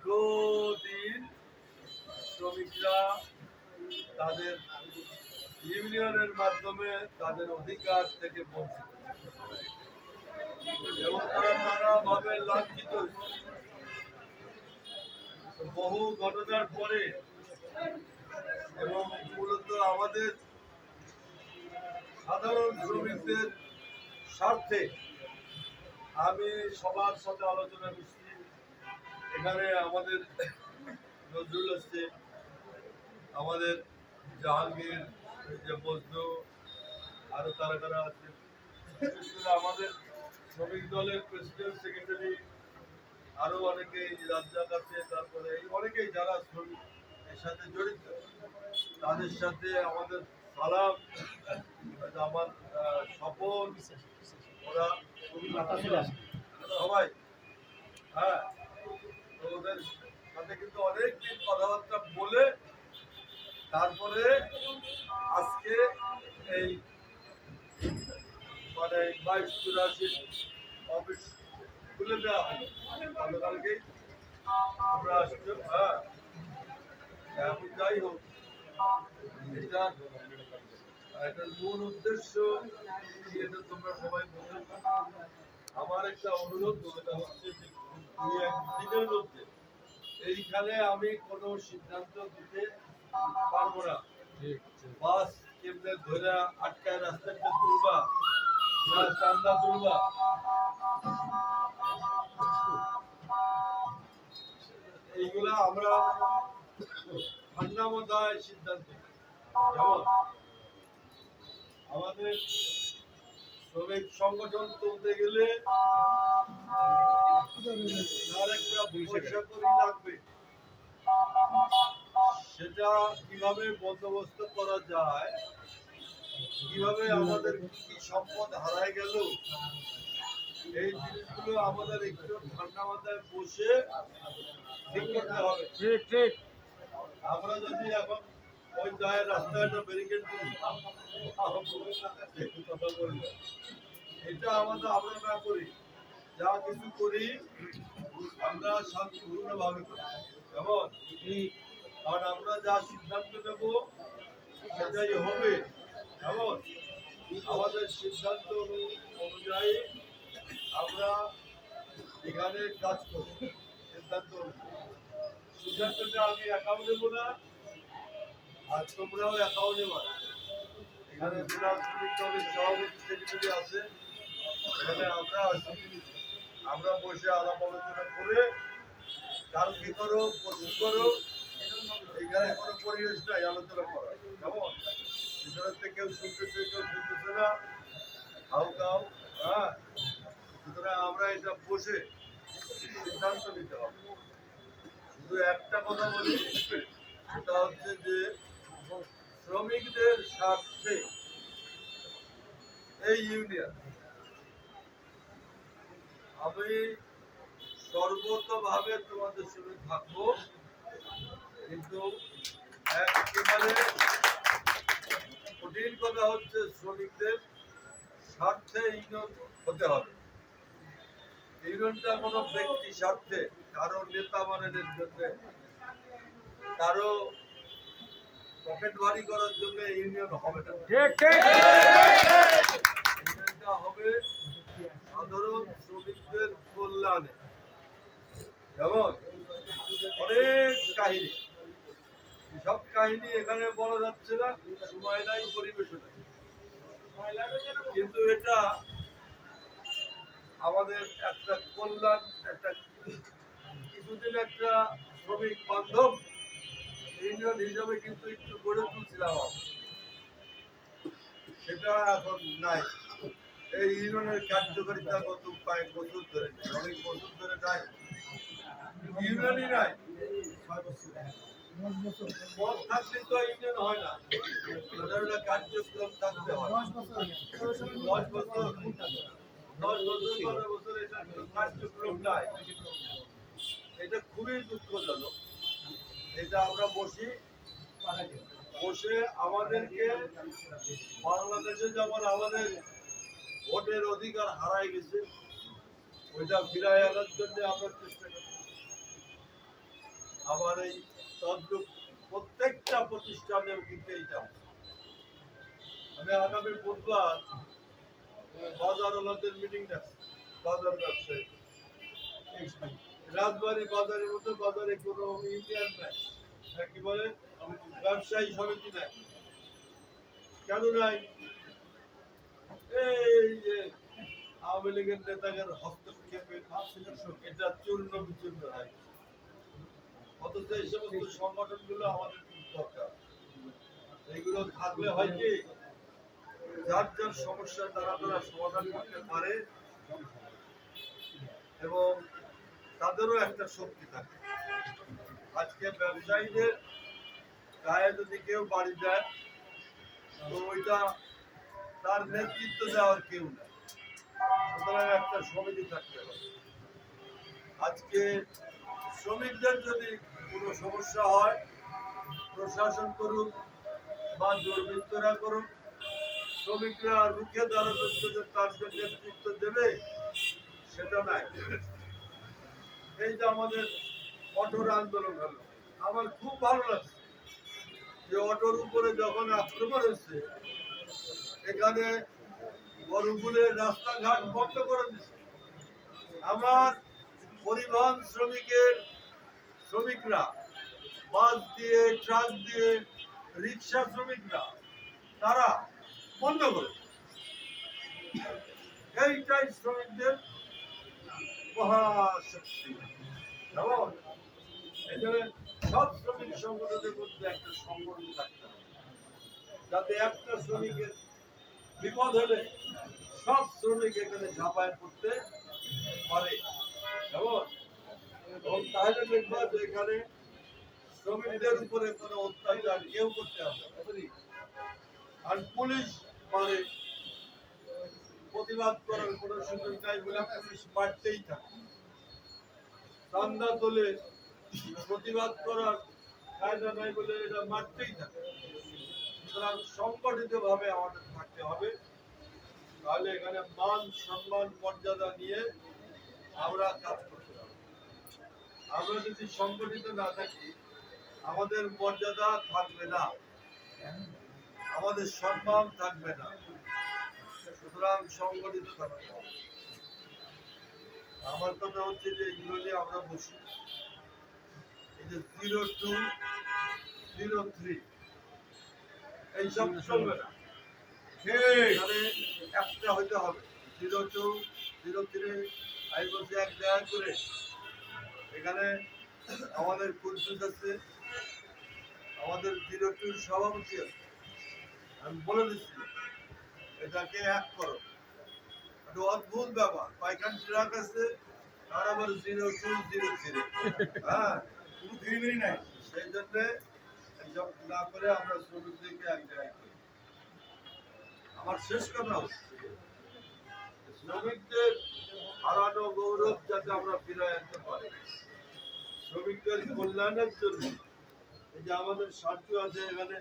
দীর্ঘদিন শ্রমিকরা তাদের ইউনিয়নের মাধ্যমে তাদের অধিকার থেকে বঞ্চিত। এবং তারা নানাভাবে লাঞ্ছিত বহু ঘটনার পরে এবং মূলত আমাদের সাধারণ শ্রমিকদের স্বার্থে আমি সবার সাথে আলোচনা করছি। এখানে আমাদের নজরুল আসছে আমাদের জাহাঙ্গীর যে বজনু আরও তারা তারা আছে? আমাদের শ্রমিক দলের প্রেসিডেন্ট সেক্রেটারি আরও অনেকেই রাজ্জাক আছে তারপরে এই অনেকেই যারা শ্রমিক এর সাথে জড়িত। তাদের সাথে আমাদের সালাম আমার স্বপন ওরা সবাই হ্যাঁ। তো সাথে কিন্তু অনেক দিন কথাবার্তা বলে তারপরে আজকে এই মানে বাইশ চুরাশি অফিস খুলে দেওয়া হলো। গতকালকেই আমরা হ্যাঁ। এখন যাই হোক, এটা এটার মূল উদ্দেশ্য এটা তোমরা সবাই বোঝো আমার একটা অনুরোধ সেটা হচ্ছে দুই মধ্যে। এইখানে আমি কোনো সিদ্ধান্ত দিতে পারব না। বাস কেমনে ধরে আটকায় রাস্তাটা তুলবা না চান্দা তুলবা? এইগুলা আমরা ঠান্ডা মাথায় সিদ্ধান্ত যেমন আমাদের শ্রমিক সংগঠন তুলতে গেলে সেটা কীভাবে বন্দোবস্ত করা যায় কীভাবে আমাদের কি সম্পদ হারায় গেল এই জিনিসগুলো আমাদের একটু ঠান্ডা মাথায় বসে ঠিক করতে হবে ঠিক ঠিক আমরা যদি এখন ওই গায়ের রাস্তায় একটা ব্যারিকেড বলব এটা আমাদের আমরা না করি যা কিছু করি, আমরা শান্তিপূর্ণ ভাবে করি। কেমন? কারণ আমরা যা সিদ্ধান্ত নেব, সেটাই হবে। কেমন? আমাদের সিদ্ধান্ত অনুযায়ী আমরা এখানে কাজ করব। সিদ্ধান্ত সিদ্ধান্তটা আমি একাও নেব না, আর তোমরাও একাও নেবা না। এখানে সভাপতি আছে এখানে আমরা আমরা বসে আলাপ আলোচনা করে কাল কি করো পশু করো এখানে কোনো পরিবেশ নাই, আলোচনা করা। কেমন? ভিতরের থেকে কেউ শুনতেছে কেউ শুনতেছে না। খাও খাও হ্যাঁ? সুতরাং আমরা এটা বসে সিদ্ধান্ত নিতে হবে। শুধু একটা কথা বলি, সেটা হচ্ছে যে শ্রমিকদের স্বার্থে এই ইউনিয়ন আমি সর্বতভাবে তোমাদের সঙ্গে থাকব। কিন্তু একেবারে কঠিন কথা হচ্ছে শ্রমিকদের স্বার্থে ইউনিয়ন হতে হবে। ইউনিয়নটা কোনো ব্যক্তি স্বার্থে কারও নেতা মানের জন্য কারও পকেট ভারী করার জন্য ইউনিয়ন হবে না। ইউনিয়নটা হবে সাধারণ শ্রমিকদের কল্যাণে। যেমন, অনেক কাহিনী। সব কাহিনী এখানে বলা যাচ্ছে না, সময় নাই পরিবেশ কিন্তু এটা আমাদের একটা কল্যাণ, একটা কিছুদিন একটা শ্রমিক বান্ধব ইউনিয়ন হিসাবে কিন্তু একটু গড়ে তুলছিলাম সেটা এখন নাই। এই ইউনিয়নের কার্যকারিতা গত কয়েক বছর ধরে অনেক বছর ধরে নাই। ইউনিয়নই নাই। পদ থাকলে তো ইউনিয়ন হয় না। ওদের কার্যক্রম থাকতে হয়। দশ বছর দশ বছর। বারো বছর এটা কার্যক্রম নাই। এটা খুবই দুঃখজনক। এটা আমরা বসি বসে আমাদেরকে বাংলাদেশে যেমন আমাদের ভোটের অধিকার হারাই গেছে। ওইটা ফিরাই আনার জন্য আমরা চেষ্টা করি আবার এই তদ্রুপ প্রত্যেকটা প্রতিষ্ঠানেও কিন্তু এইটা আমি আগামী বুধবার বাজার ওলাদের মিটিং ডাকছি বাজার ব্যবসায়ী। রাজবাড়ি বাজারের মধ্যে বাজারে কোনো ইউনিয়ন নাই। কি বলে? ব্যবসায়ী সমিতি নাই। কেন নাই? এই লীগের নেতাদের হস্তক্ষেপে এটা চূর্ণ বিচূর্ণ হয় অথচ এই সমস্ত সংগঠনগুলো আমাদের দরকার। এগুলো থাকলে হয় কি যার যার সমস্যা তারা তারা সমাধান করতে পারে এবং তাদেরও একটা শক্তি থাকে। আজকে ব্যবসায়ীদের গায়ে যদি কেউ বাড়ি দেয় তো ওইটা তার নেতৃত্ব দেওয়ার কেউ নেই। সুতরাং একটা সমিতি থাকতে হবে। আজকে শ্রমিকদের যদি কোনো সমস্যা হয়, প্রশাসন করুক বা দুর্বৃত্তরা করুক, শ্রমিকরা রুখে দাঁড়ানোর জন্য যে নেতৃত্ব দেবে, সেটা নাই। এই যে আমাদের অটোর আন্দোলন হলো, আমার খুব ভালো লাগছে যে অটোর উপরে যখন আক্রমণ হচ্ছে, এখানে বরুপুরের রাস্তাঘাট বন্ধ করে আমার পরিবহন শ্রমিকের শ্রমিকরা, বাস দিয়ে, ট্রাক দিয়ে, রিক্সা শ্রমিকরা, তারা বন্ধ করে এইটাই শ্রমিকদের মহাশক্তি। সব শ্রমিক সংগঠনের মধ্যে একটা সংগঠন থাকতে হবে। যাতে একটা শ্রমিকের বিপদ হলে সব শ্রমিক এখানে ঝাঁপায় পড়তে পারে। এবং তাহলে দেখবা যে এখানে শ্রমিকদের উপরে কোনো অত্যাচার কেউ করতে হবে আর পুলিশ পারে। প্রতিবাদ করার কোনো সুযোগ নাই বলে পুলিশ মারতেই থাকে। চান্দা তোলে প্রতিবাদ করার কায়দা নাই বলে এটা মারতেই থাকে। সুতরাং সংগঠিত ভাবে আমাদের থাকতে হবে। তাহলে এখানে মান, সম্মান, মর্যাদা নিয়ে আমরা কাজ করতে হবে আমরা যদি সংগঠিত না থাকি, আমাদের মর্যাদা থাকবে না। আমাদের সম্মান থাকবে না। সুতরাং সংগঠিত থাকতে হবে আমার কথা হচ্ছে যে এগুলো নিয়ে আমরা বসি। এই যে জিরো টু জিরো থ্রি এইসব চলবে না। এখানে একটা হইতে হবে। জিরো টু, জিরো থ্রি আমি বলছি এক জায়গা করে। এখানে আমাদের কুদ্দুস আছে। আমাদের জিরো টুর সভাপতি আছে। আমি বলে দিচ্ছি, এটাকে এক করো। একটা অদ্ভুত ব্যাপার। পাইকান ট্রাক আছে আর আবার জিরো টু, জিরো থ্রি। হ্যাঁ কোনো নাই। সেই জন্য না করে আমরা শ্রমিকদেরকে এক জায়গায় আমার শেষ কথা শ্রমিকদের হারানো গৌরব যাতে আমরা ফিরে আনতে পারি। শ্রমিকদের কল্যাণের জন্য এই যে আমাদের সাহায্য আছে এখানে,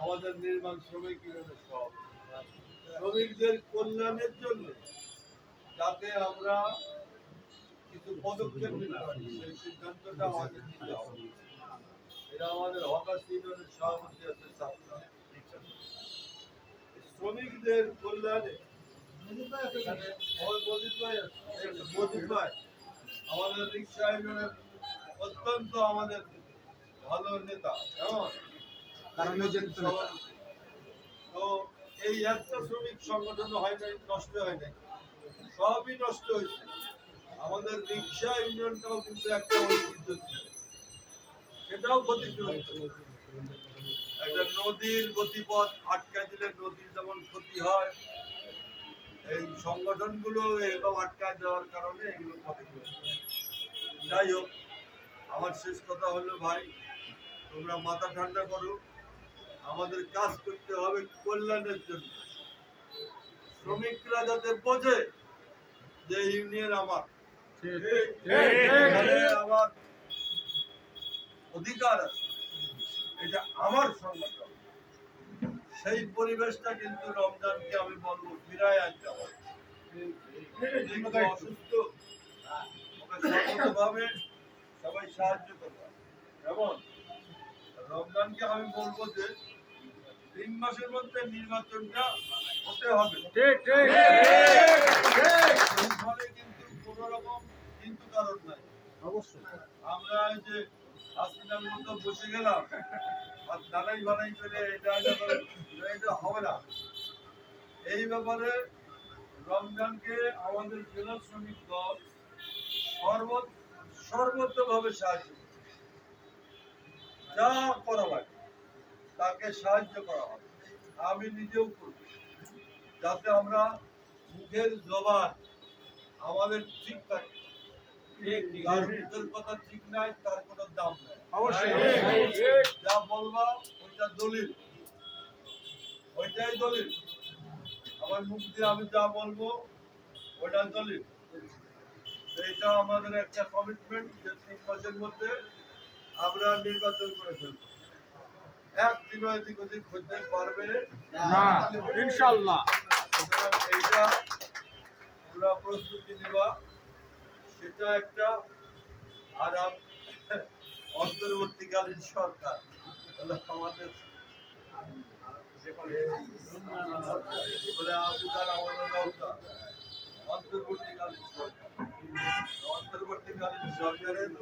আমাদের নির্মাণ শ্রমিক সব। শ্রমিকদের কল্যাণের জন্য যাতে আমরা কিছু পদক্ষেপ পারি সেই সিদ্ধান্তটা আমাদের নিতে হবে। এটা আমাদের হকাশ ইউনিয়নের সভাপতি আছে ছাত্র শ্রমিকদের কল্যাণে আমাদের রিক্সা ইউনিয়নের অত্যন্ত আমাদের ভালো নেতা কেমন? তো এই একটা শ্রমিক সংগঠন হয় নাই নষ্ট হয় নাই। সবই নষ্ট হয়েছে। আমাদের রিক্সা ইউনিয়নটাও কিন্তু একটা ঐতিহ্য ছিল। সেটাও ক্ষতিগ্রস্ত একটা নদীর গতিপথ আটকা দিলে নদীর যেমন ক্ষতি হয় এই সংগঠনগুলো এরকম আটকায় দেওয়ার কারণে এগুলো ক্ষতিগ্রস্ত যাই হোক আমার শেষ কথা হলো ভাই তোমরা মাথা ঠান্ডা করো আমাদের কাজ করতে হবে কল্যাণের জন্য। শ্রমিকরা যাতে বোঝে যে ইউনিয়ন আমার আমার অধিকার আছে। এটা আমার সংগঠন। সেই পরিবেশটা কিন্তু রমজানকে আমি বলব ফিরায় আনতে হবে। অসুস্থ সর্বতভাবে সবাই সাহায্য করবে। কেমন? রমজানকে আমি বলব যে তিন মাসের মধ্যে নির্বাচনটা হতে হবে। ঠিক ঠিক। এইখানে কিন্তু কোনো রকম কিন্তু কারণ নাই। অবশ্যই। আমরা যে মতো বসে গেলাম। আর দানাই বানাই করে এটা এটা হবে না। এই ব্যাপারে রমজানকে আমাদের জেলা শ্রমিক দল সর্ব সর্বোচ্চভাবে সাহায্য যা করা লাগে তাকে সাহায্য করা হবে। আমি নিজেও করব। যাতে আমরা মুখের জবান আমাদের ঠিক থাকে। তার মুখের কথা ঠিক নাই তার কোনো দাম নাই। অবশ্যই। যা বলবা ওইটা দলিল। ওইটাই দলিল। আমার মুখ দিয়ে আমি যা বলব ওইটা দলিল। এইটা আমাদের একটা কমিটমেন্ট যে তিন মাসের মধ্যে আমরা নির্বাচন করে ফেলব। এক দিন এদিক ওদিক হতে পারবে না ইনশাল্লাহ এইটা পুরা প্রস্তুতি নেওয়া সেটা একটা আর আম- অন্তর্বর্তীকালীন সরকার। আমাদের অন্তর্বর্তীকালীন সরকার। অন্তর্বর্তীকালীন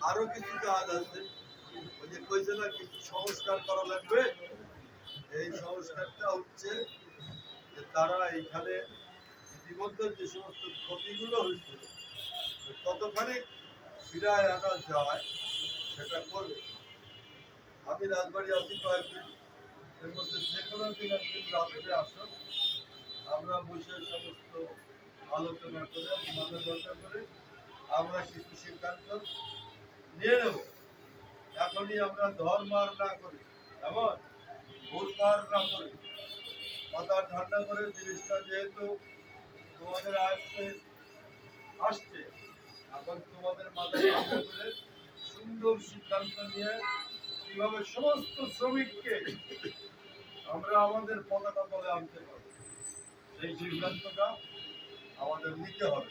আরও কিছু কাজ আছে। ওই যে কইছে না, কিছু সংস্কার করা লাগবে। এই সংস্কারটা হচ্ছে যে তারা এইখানে ইতিমধ্যে যে সমস্ত ক্ষতিগুলো হয়েছিল কতখানি ফিরায় আনা যায়, সেটা করবে। আমি রাজবাড়ি আছি কয়েকদিন এর মধ্যে যে কোনো দিন একদিন রাত্রে আসুন। আমরা বসে সমস্ত আলোচনা করে চর্চা করে আমরা কিছু সিদ্ধান্ত নিয়ে নেব। এখনই আমরা ধর্মার না করি, এমন? ভোটমার না করি? মাথা ঠান্ডা করে জিনিসটা যেহেতু তোমাদের আয়ত্তে আসছে। এখন তোমাদের মাথায় সুন্দর সিদ্ধান্ত নিয়ে কীভাবে সমস্ত শ্রমিককে আমরা আমাদের পতাকা তলে আনতে পারব, সেই সিদ্ধান্তটা আমাদের নিতে হবে।